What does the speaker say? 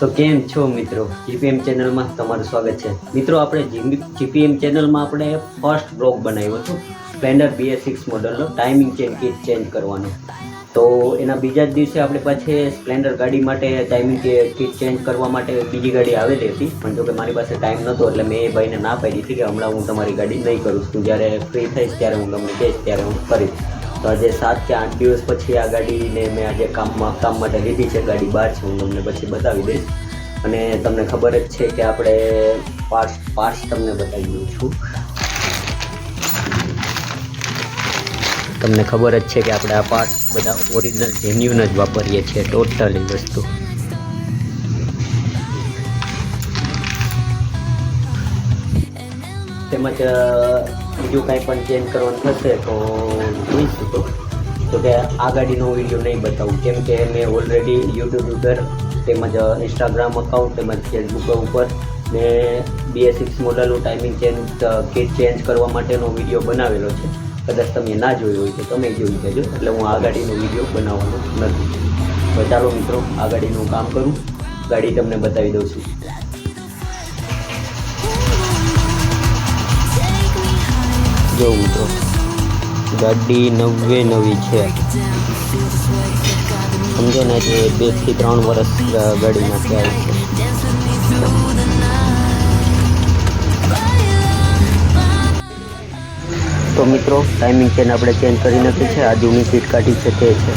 તો કેમ છો મિત્રો? જીપીએમ ચેનલમાં તમારું સ્વાગત છે. મિત્રો, આપણે જીપીએમ ચેનલમાં આપણે ફર્સ્ટ બ્લોગ બનાવ્યો હતો. સ્પ્લેન્ડર બીએસ સિક્સ મોડલનો ટાઈમિંગ ચેન કિટ ચેન્જ કરવાનો. તો એના બીજા જ દિવસે આપણે પાસે સ્પ્લેન્ડર ગાડી માટે ટાઈમિંગ કિટ ચેન્જ કરવા માટે બીજી ગાડી આવેલી હતી. પણ જો કે મારી પાસે ટાઈમ નહોતો, એટલે મેં એ ભાઈને ના પાડી હતી કે હમણાં હું તમારી ગાડી નહીં કરું છું. જ્યારે ફ્રી થઈશ ત્યારે હું તમને કહીશ, ત્યારે હું કરીશ તો આજે સાત કે આઠ દિવસ પછી આ ગાડીને મેં આજે કામમાં કામ માટે લીધી છે, ગાડી બહાર છે, હું તમને પછી બતાવી દઈશ. અને તમને ખબર જ છે કે આપણે પાર્ટ્સ પાર્ટ્સ તમને બતાવી દઉં છું. તમને ખબર જ છે કે આપણે આ પાર્ટ બધા ઓરિજિનલ જેન્યુન જ વાપરીએ છીએ ટોટલી વસ્તુ. તેમજ બીજું કાંઈ પણ ચેન્જ કરવાનું થશે તો જોઈશું તો. તો કે આ ગાડીનો વીડિયો નહીં બતાવું. કેમ કે મેં ઓલરેડી યુટ્યુબ ઉપર તેમજ ઇન્સ્ટાગ્રામ અકાઉન્ટ તેમજ ફેસબુક ઉપર મેં બીએસ સિક્સ મોડલનું ટાઈમિંગ ચેન્જ કિટ ચેન્જ કરવા માટેનો વીડિયો બનાવેલો છે. કદાચ તમે ના જોયો હોય તો તમે જોઈ લેજો. એટલે હું આ ગાડીનો વીડિયો બનાવવાનો નથી. તો ચાલો મિત્રો આ ગાડીનું કામ કરું. ગાડી તમને બતાવી દઉં છું. જો તો. ગાડી નવે નવી છે. સમજો ને કે બેથી ત્રણ વર્ષ ગાડીમાં થયા છે. તો મિત્રો ટાઈમિંગ ચેન આપણે ચેન્જ કરી નાખી છે. આજે જૂની સીટ કાઢી છે તે છે.